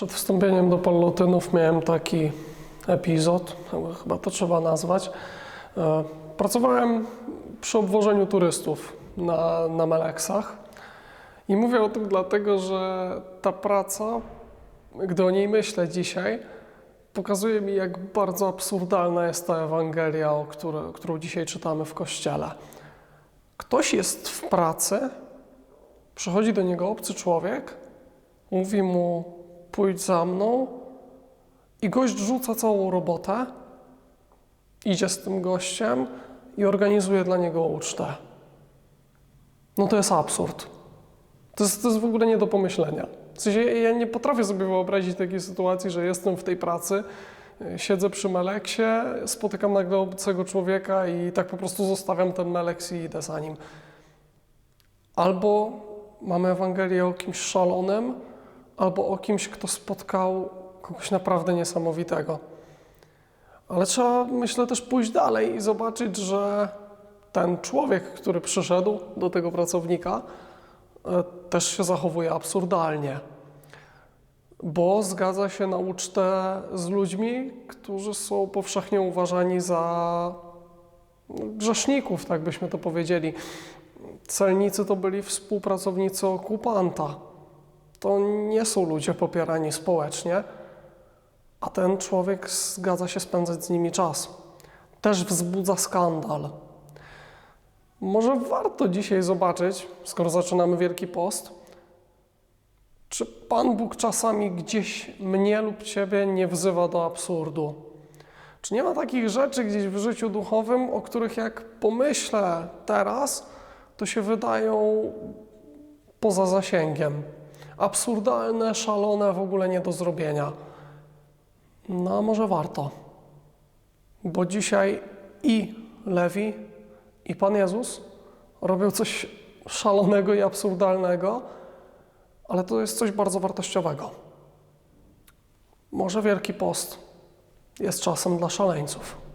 Przed wstąpieniem do Pallotynów miałem taki epizod, chyba- chyba to trzeba nazwać. E, Pracowałem przy obwożeniu turystów na, na Meleksach i mówię o tym dlatego, że ta praca, gdy o niej myślę dzisiaj, pokazuje mi, jak bardzo absurdalna jest ta Ewangelia, o którą dzisiaj czytamy w Kościele. Ktoś jest w pracy, przychodzi do niego obcy człowiek, mówi mu: pójdź za mną, i gość rzuca całą robotę, idzie z tym gościem i organizuje dla niego ucztę. No to jest absurd. To jest, to jest w ogóle nie do pomyślenia. W sensie ja nie potrafię sobie wyobrazić takiej sytuacji, że jestem w tej pracy, y, siedzę przy Meleksie, spotykam nagle obcego człowieka i tak po prostu zostawiam ten Meleks i idę za nim. Albo mamy Ewangelię o kimś szalonym, albo o kimś, kto spotkał kogoś naprawdę niesamowitego. Ale trzeba, myślę, też pójść dalej i zobaczyć, że ten człowiek, który przyszedł do tego pracownika, e, też się zachowuje absurdalnie, bo zgadza się na ucztę z ludźmi, którzy są powszechnie uważani za no, grzeszników, tak byśmy to powiedzieli. Celnicy to byli współpracownicy okupanta. To nie są ludzie popierani społecznie, a ten człowiek zgadza się spędzać z nimi czas. Też wzbudza skandal. Może warto dzisiaj zobaczyć, skoro zaczynamy Wielki Post, czy Pan Bóg czasami gdzieś mnie lub Ciebie nie wzywa do absurdu? Czy nie ma takich rzeczy gdzieś w życiu duchowym, o których jak pomyślę teraz, to się wydają poza zasięgiem? Absurdalne, szalone, w ogóle nie do zrobienia. No, a może warto. Bo dzisiaj i Lewi, i Pan Jezus robią coś szalonego i absurdalnego, ale to jest coś bardzo wartościowego. Może Wielki Post jest czasem dla szaleńców.